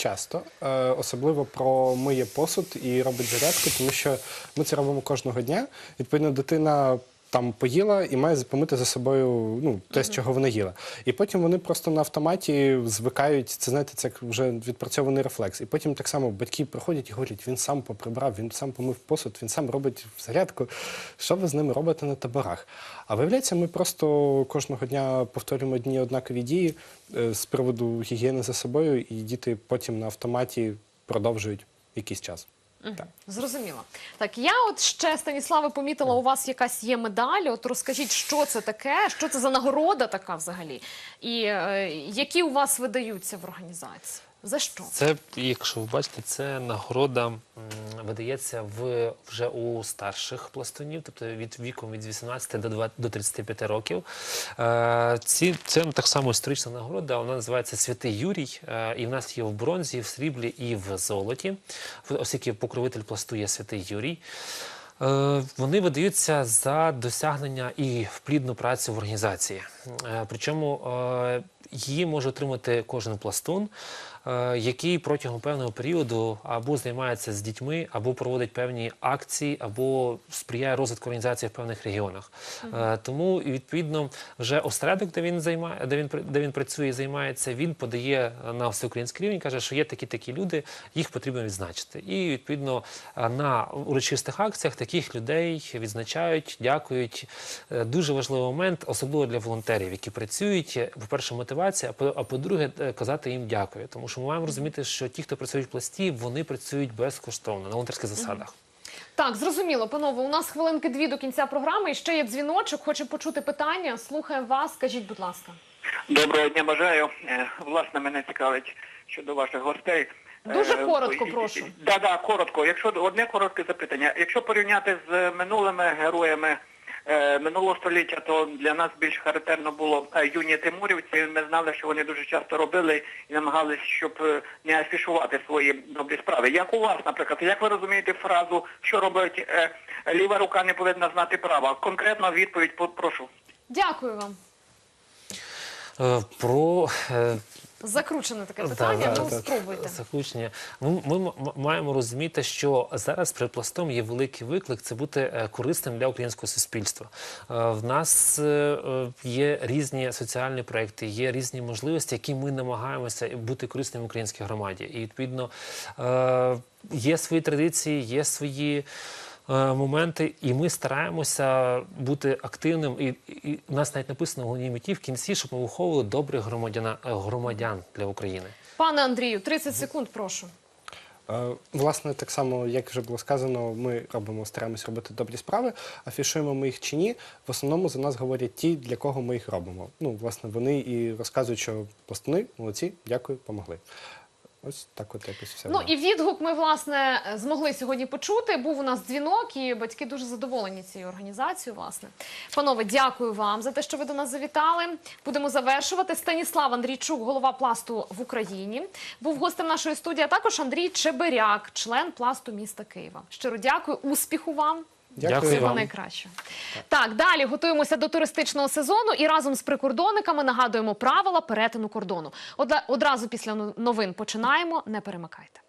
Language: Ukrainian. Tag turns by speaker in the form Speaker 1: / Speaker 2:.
Speaker 1: часто, е, особливо про миє посуд і робить зарядку, тому що ми це робимо кожного дня. Відповідно, дитина. Там поїла і має помити за собою ну, те, з чого вона їла. І потім вони просто на автоматі звикають. Це знаєте, це вже відпрацьований рефлекс. І потім так само батьки приходять і говорять, він сам поприбрав, він сам помив посуд, він сам робить зарядку. Що ви з ними робите на таборах? А виявляється, ми просто кожного дня повторюємо одні однакові дії е, з приводу гігієни за собою, і діти потім на автоматі продовжують якийсь час. Так.
Speaker 2: Зрозуміло. Так, я от ще Станіславе помітила, у вас якась є медаль. От розкажіть, що це таке, що це за нагорода така взагалі, і е, які у вас видаються в організації? За що?
Speaker 3: Це, якщо ви бачите, це нагорода видається в вже у старших пластунів, тобто від віком від 18 до 2 до 35 років. Е, ці це так само історична нагорода. Вона називається Святий Юрій. Е, і в нас є в бронзі, в сріблі і в золоті. Оскільки покровитель пласту є Святий Юрій. Е, Вони видаються за досягнення і в плідну працю в організації. Е, Причому е, її може отримати кожен пластун, е, який протягом певного періоду або займається з дітьми, або проводить певні акції, або сприяє розвитку організації в певних регіонах. Е, Тому відповідно вже осередок, де він займає, де він де він працює і займається, він подає на всеукраїнський рівень, каже, що є такі такі люди, їх потрібно відзначити. І відповідно е, на урочистих акціях таких людей відзначають, дякують. Дуже важливий момент, особливо для волонтерів, які працюють. е, По-перше, мотивація, а по- а по-друге, е, казати їм дякую. Тому що ми маємо розуміти, що ті, хто працюють в пласті, вони працюють безкоштовно на волонтерських засадах.
Speaker 2: Так, зрозуміло, панове. У нас хвилинки дві до кінця програми. І ще є дзвіночок. Хоче почути питання. Слухаємо вас. Скажіть, будь ласка.
Speaker 4: Доброго дня бажаю. Е, Власне, мене цікавить щодо ваших гостей.
Speaker 2: Дуже
Speaker 4: Е,
Speaker 2: коротко,
Speaker 4: і-
Speaker 2: прошу.
Speaker 4: Да, да, коротко. Якщо одне коротке запитання. Якщо порівняти з минулими героями минулого століття, то для нас більш характерно було е, юні тимурівці. Ми знали, що вони дуже часто робили і намагались, щоб е, не афішувати свої добрі справи. Як у вас, наприклад, як ви розумієте фразу, що робить е, ліва рука не повинна знати права? Конкретно відповідь по- прошу.
Speaker 2: Дякую вам.
Speaker 3: Е, Про е,
Speaker 2: Закручене таке питання. ну спробуйте.
Speaker 3: Заключення. Ми, ми маємо розуміти, що зараз перед пластом є великий виклик це бути е, корисним для українського суспільства. Е, В нас е, є різні соціальні проекти, є різні можливості, які ми намагаємося бути корисними українській громаді. І відповідно є свої традиції, є свої. Е, Моменти, і ми стараємося бути активним. І, і у нас навіть написано в головній меті в кінці, щоб ми виховували добрих громадяна, е, громадян для України.
Speaker 2: Пане Андрію, 30 секунд, прошу.
Speaker 1: Е, Власне, так само, як вже було сказано, ми робимо, стараємось робити добрі справи. Афішуємо ми їх чи ні. В основному за нас говорять ті, для кого ми їх робимо. Ну, власне, вони і розказують, що пластуни, молодці, дякую, помогли. Ось так от якось все.
Speaker 2: Ну і відгук ми власне змогли сьогодні почути. Був у нас дзвінок, і батьки дуже задоволені цією організацією. Власне, панове, дякую вам за те, що ви до нас завітали. Будемо завершувати. Станіслав Андрійчук, голова пласту в Україні, був гостем нашої студії. А також Андрій Чебиряк, член пласту міста Києва. Щиро дякую, успіху вам.
Speaker 1: Дякую
Speaker 2: Всього
Speaker 3: вам.
Speaker 2: найкращого. Так, далі готуємося до туристичного сезону і разом з прикордонниками нагадуємо правила перетину кордону. Одразу після новин починаємо. Не перемикайте.